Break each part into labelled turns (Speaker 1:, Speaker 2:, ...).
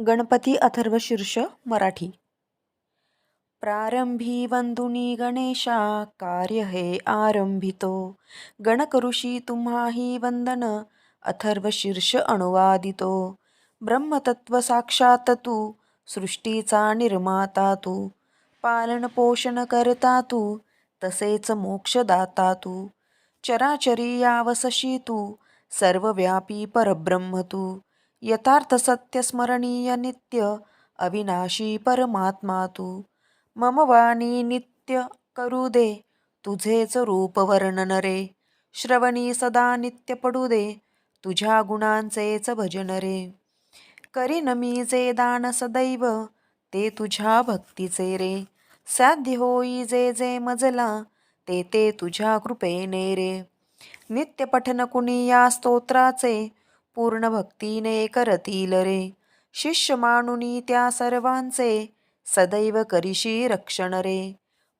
Speaker 1: गणपती अथर्वशीर्ष मराठी. प्रारंभी वंदुनी गणेशा कार्य हे आरंभितो. गणकऋषी तुम्हाही वंदन अथर्वशीर्ष अनुवादितो. ब्रह्मतत्व साक्षात तू सृष्टीचा निर्माता तू. पालन पोषण करता तू तसेच मोक्षदाता तू. चराचरी यावसशी तू सर्वव्यापी परब्रह्म तू. यथार्थ सत्य स्मरणीय नित्य अविनाशी परमात्मा तू. मम वाणी नित्य करू दे तुझेच रूप वर्णन रे. श्रवणी सदा नित्य पडू दे तुझ्या गुणांचेच भजन रे. करीन मी जे दान सदैव ते तुझ्या भक्तीचे रे. साध्य होई जे जे मजला ते ते तुझ्या कृपेने रे. नित्य पठन कुणी या स्तोत्राचे पूर्ण भक्तीने करतील रे. शिष्य मानुनी त्या सर्वांचे सदैव करिशी रक्षण रे.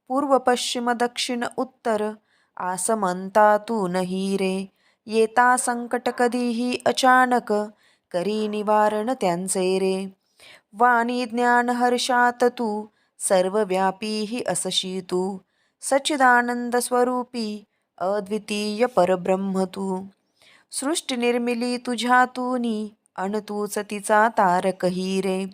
Speaker 1: पूर्व पश्चिम दक्षिण उत्तर आसमंता तू नही रे. येता संकट कधीही अचानक करी निवारण त्यांचे रे. वाणी ज्ञान हर्षात तू सर्वव्यापी असशी तू. सच्चिदानंद स्वरूपी अद्वितीय परब्रह्म तू. सृष्टी निर्मिली तुझ्या तूनी अन तूच तिचा तारकही रे.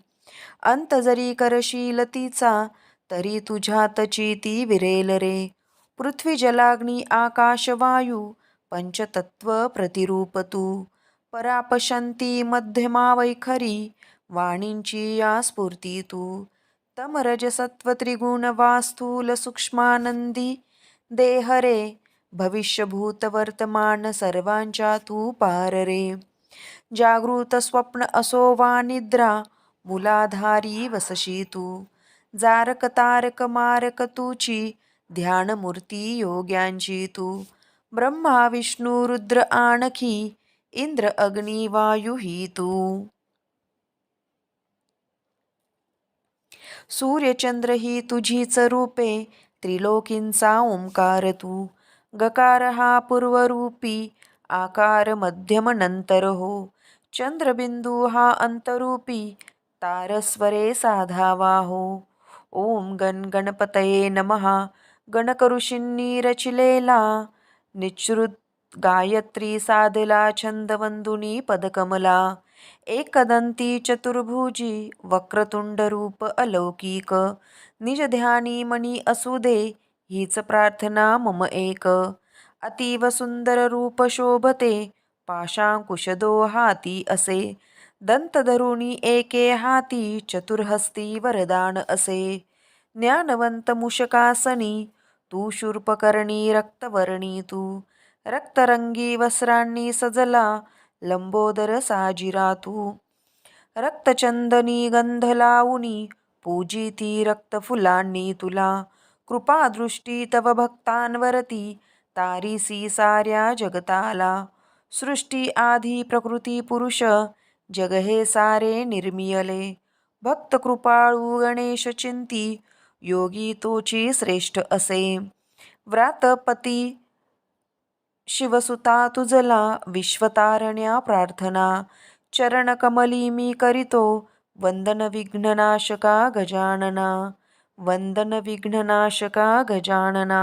Speaker 1: अंत जरी करशील तिचा तरी तुझ्यातची ती विरेल रे. पृथ्वी जलाग्नी आकाश वायू पंचतत्व प्रतिरूप तू. परापशंती मध्यमा वैखरी वाणींची या स्फूर्ती तू. तमरज सत्व त्रिगुण वास्तूल सूक्ष्मानंदी देहरे भविष्यभूत वर्तमान सर्वांच्या तू पार रे. जागृत स्वप्न असो वा निद्रा मुलाधारी वसशी तू. जारक तारक मारक तूची ध्यानमूर्ती योग्यांची तू. ब्रह्मा विष्णू रुद्र आणखी इंद्र अग्नी वायू ही तू. सूर्यचंद्र ही तुझीच रूपे त्रिलोकींचा ओंकार तू. गकार हा पूर्वरूपी आकार मध्यम नंतर हो चंद्रबिंदू हा अंतरूपी तारस्वरे साधावा हो ओम गण गणपतये नमहा गणकऋषींनी रचिलेला निश्रुत गायत्री साधला छंदवंदुनी पदकमला एकदंती चतुर्भुजी वक्रतुंड रूप अलौकिक निज ध्यानी मणी असुदे हीच प्रार्थना मम एक. अतीव सुंदर रूप शोभते पाशांकुशदो हाती असे. दंतधरुणी एके हाती चतुर्हस्ती वरदान असे. ज्ञानवंत मुषकासनी तू शूर्पकर्णी रक्तवर्णी तू. रक्तरंगी वस्त्रांनी सजला लंबोदर साजिरा तू. रक्तचंदनी गंध लावुनी पूजिती रक्तफुलांनी तुला. कृपादृष्टी तव भक्तांवरती तारीसी साऱ्या जगताला। सृष्टी आधी प्रकृती पुरुष जग हे सारे निर्मियले। भक्त कृपाळू गणेश चिंती योगी तोची श्रेष्ठ असे। व्रातपती शिवसुता तुझला विश्वतारण्या प्रार्थना। चरण कमली मी करितो वंदन विघ्ननाशका गजानना। वंदन विघ्ननाशका गजानना।